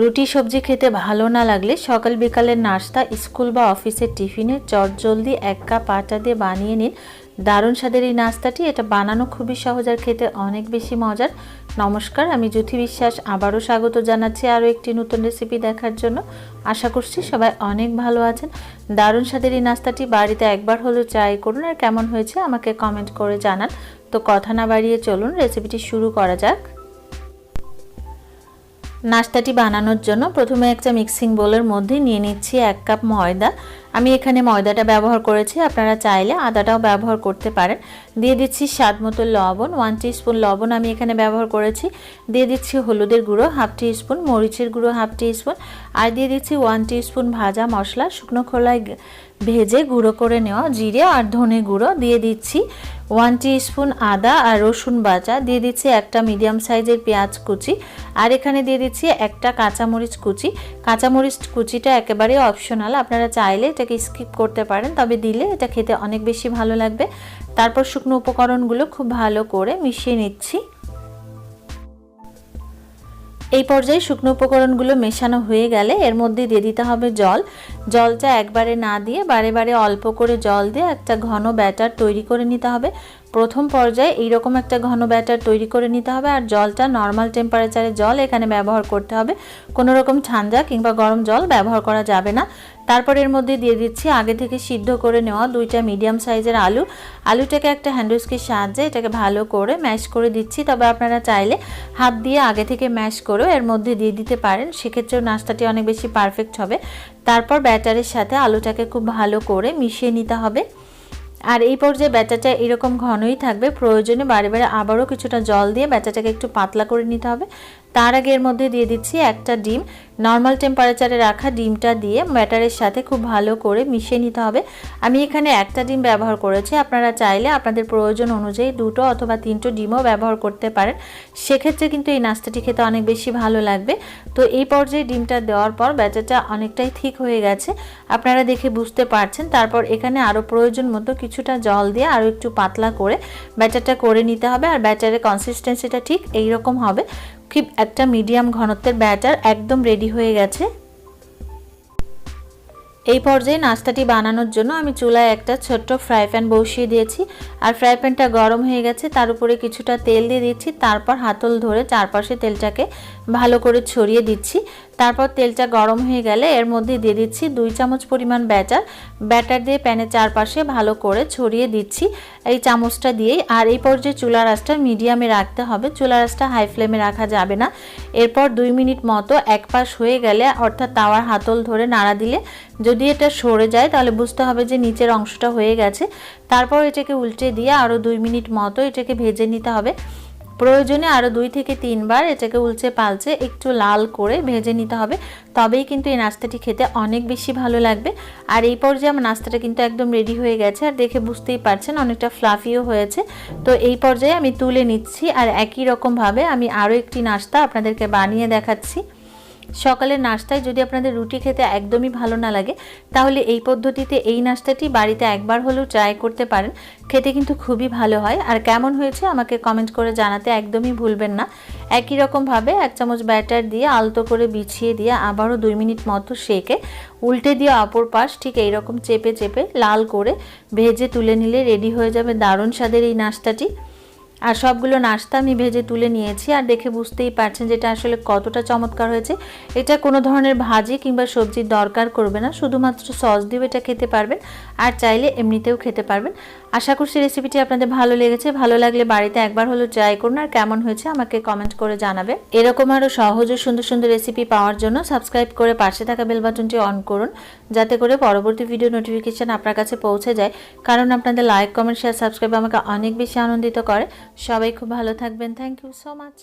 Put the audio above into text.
রুটি সবজি খেতে ভালো না লাগলে সকাল বিকালের নাস্তা, স্কুল বা অফিসের টিফিনে চট জলদি এক কাপ আটা দিয়ে বানিয়ে নিন। দারুণ স্বাদের এই নাস্তাটি, এটা বানানো খুবই সহজ আর খেতে অনেক বেশি মজার। নমস্কার, আমি জ্যোতি বিশ্বাস, আবারও স্বাগত জানাচ্ছি আরও একটি নতুন রেসিপি দেখার জন্য। আশা করছি সবাই অনেক ভালো আছেন। দারুণ স্বাদের এই নাস্তাটি বাড়িতে একবার হলেও ট্রাই করুন আর কেমন হয়েছে আমাকে কমেন্ট করে জানান। তো কথা না বাড়িয়ে চলুন রেসিপিটি শুরু করা যাক। নাস্তাটি বানানোর জন্য প্রথমে একটা মিক্সিং বোলের মধ্যে নিয়ে নিচ্ছি এক কাপ ময়দা আমি এখানে ময়দাটা ব্যবহার করেছি, আপনারা চাইলে আদাটাও ব্যবহার করতে পারেন। দিয়ে দিচ্ছি স্বাদ মতো লবণ ওয়ান স্পুন লবণ আমি এখানে ব্যবহার করেছি। দিয়ে দিচ্ছি হলুদের গুঁড়ো হাফ টি স্পুন মরিচের গুঁড়ো হাফ টি স্পুন আর দিয়ে দিচ্ছি ওয়ান স্পুন ভাজা মশলা, শুকনো খোলায় ভেজে গুঁড়ো করে নেওয়া জিরে আর ধনে গুঁড়ো। দিয়ে দিচ্ছি ওয়ান টি স্পুন আদা আর রসুন বাটা। দিয়ে দিচ্ছি একটা মিডিয়াম সাইজের পেঁয়াজ কুচি। আর এখানে দিয়ে দিচ্ছি একটা কাঁচামরিচ কুচি। কাঁচামরিচ কুচিটা একেবারে অপশনাল আপনারা চাইলে এটাকে স্কিপ করতে পারেন, তবে দিলে এটা খেতে অনেক বেশি ভালো লাগবে। তারপর শুকনো উপকরণগুলো খুব ভালো করে মিশিয়ে নিচ্ছি। এই পর্যায়ে শুকনো উপকরণগুলো মেশানো হয়ে গেলে এর মধ্যে দিয়ে দিতে হবে জল। জলটা একবারে না দিয়ে বারে বারে অল্প করে জল দিয়ে একটা ঘন ব্যাটার তৈরি করে নিতে হবে। প্রথম পর্যায়ে এইরকম একটা ঘন ব্যাটার তৈরি করে নিতে হবে আর জলটা নর্মাল টেম্পারেচারে জল এখানে ব্যবহার করতে হবে। কোনো রকম ঠান্ডা কিংবা গরম জল ব্যবহার করা যাবে না। তারপর এর মধ্যে দিয়ে দিচ্ছি আগে থেকে সিদ্ধ করে নেওয়া দুইটা মিডিয়াম সাইজের আলু। আলুটাকে একটা হ্যান্ডউইচকের সাহায্যে এটাকে ভালো করে ম্যাশ করে দিচ্ছি। তবে আপনারা চাইলে হাত দিয়ে আগে থেকে ম্যাশ করেও এর মধ্যে দিয়ে দিতে পারেন। সেক্ষেত্রেও নাস্তাটি অনেক বেশি পারফেক্ট হবে। তারপর ব্যাটারের সাথে আলুটাকে খুব ভালো করে মিশিয়ে নিতে হবে। আর এই পর্যায়ে ব্যাটাটা এরকম ঘনই থাকবে, প্রয়োজনে বারে বারে আবারও কিছুটা জল দিয়ে ব্যাটাটাকে একটু পাতলা করে নিতে হবে। তার আগে এর মধ্যে দিয়ে দিচ্ছি একটা ডিম। নর্মাল টেম্পারেচারে রাখা ডিমটা দিয়ে ব্যাটারের সাথে খুব ভালো করে মিশিয়ে নিতে হবে। আমি এখানে একটা ডিম ব্যবহার করেছি। আপনারা চাইলে আপনাদের প্রয়োজন অনুযায়ী দুটো অথবা তিনটো ডিমও ব্যবহার করতে পারেন। সেক্ষেত্রে কিন্তু এই নাস্তাটি খেতে অনেক বেশি ভালো লাগবে। তো এই পর্যায়ে ডিমটা দেওয়ার পর ব্যাটারটা অনেকটাই ঠিক হয়ে গেছে। আপনারা দেখে বুঝতে পারছেন। তারপর এখানে আরও প্রয়োজন মতো কিছুটা জল দিয়ে আরও একটু পাতলা করে ব্যাটারটা করে নিতে হবে। আর ব্যাটারের কনসিস্টেন্সিটা ঠিক এই রকম হবে। খুব একটা মিডিয়াম ঘনত্বের ব্যাটার একদম রেডি হয়ে গেছে। এই পর্যায়ে নাস্তাটি বানানোর জন্য আমি চুলায় একটা ছোট্ট ফ্রাই প্যান বসিয়ে দিয়েছি। আর ফ্রাই প্যানটা গরম হয়ে গেছে, তার উপরে কিছুটা তেল দিয়ে দিচ্ছি, তারপর হাতল ধরে চারপাশে তেলটাকে ভালো করে ছড়িয়ে দিচ্ছি। তারপর তেলটা গরম হয়ে গেলে এর মধ্যে দিয়ে দিচ্ছি দুই চামচ পরিমাণ ব্যাটার। ব্যাটার দিয়ে প্যানের চারপাশে ভালো করে ছড়িয়ে দিচ্ছি এই চামচটা দিয়েই। আর এই পর্যায়ে চুলা রাসটা মিডিয়ামে রাখতে হবে। চুলা রাসটা হাই ফ্লেমে রাখা যাবে না। এরপর দুই মিনিট মতো এক পাশ হয়ে গেলে অর্থাৎ তাওয়ার হাতল ধরে নাড়া দিলে যদি এটা সরে যায় তাহলে বুঝতে হবে যে নিচের অংশটা হয়ে গেছে। তারপর এটাকে উল্টে দিয়ে আরও দুই মিনিট মতো এটাকে ভেজে নিতে হবে। প্রয়োজনে আরও দুই থেকে তিনবার এটাকে উলচে পালচে একটু লাল করে ভেজে নিতে হবে। তবেই কিন্তু এই নাস্তাটি খেতে অনেক বেশি ভালো লাগবে। আর এই পর্যায়ে আমার নাস্তাটা কিন্তু একদম রেডি হয়ে গেছে আর দেখে বুঝতেই পারছেন অনেকটা ফ্লাফিও হয়েছে। তো এই পর্যায়ে আমি তুলে নিচ্ছি আর একই রকমভাবে আমি আরও একটি নাস্তা আপনাদেরকে বানিয়ে দেখাচ্ছি। সকালের নাস্তায় যদি আপনাদের রুটি খেতে একদমই ভালো না লাগে, তাহলে এই পদ্ধতিতে এই নাস্তাটি বাড়িতে একবার হলেও ট্রাই করতে পারেন। খেতে কিন্তু খুবই ভালো হয়। আর কেমন হয়েছে আমাকে কমেন্ট করে জানাতে একদমই ভুলবেন না। একই রকমভাবে এক চামচ ব্যাটার দিয়ে আলতো করে বিছিয়ে দিয়ে আবারও দুই মিনিট মতো সেকে, উল্টে দিয়ে অপর পাশ ঠিক এইরকম চেপে চেপে লাল করে ভেজে তুলে নিলে রেডি হয়ে যাবে দারুণ স্বাদের এই নাস্তাটি। আর সবগুলো নাস্তা আমি ভেজে তুলে নিয়েছি আর দেখে বুঝতেই পারছেন যেটা আসলে কতটা চমৎকার হয়েছে। এটা কোনো ধরনের ভাজি কিংবা সবজির দরকার করবে না, শুধুমাত্র সস দিয়ে এটা খেতে পারবেন আর চাইলে এমনিতেও খেতে পারবেন। আশা করছি রেসিপিটি আপনাদের ভালো লেগেছে। ভালো লাগলে বাড়িতে একবার হলো ট্রাই করুন আর কেমন হয়েছে আমাকে কমেন্ট করে জানাবে এরকম আরও সহজ ও সুন্দর সুন্দর রেসিপি পাওয়ার জন্য সাবস্ক্রাইব করে পাশে থাকা বেল বাটনটি অন করুন, যাতে করে পরবর্তী ভিডিও নোটিফিকেশান আপনার কাছে পৌঁছে যায়। কারণ আপনাদের লাইক, কমেন্ট, শেয়ার, সাবস্ক্রাইব আমাকে অনেক বেশি আনন্দিত করে। সবাই খুব ভালো থাকবেন। Thank you so much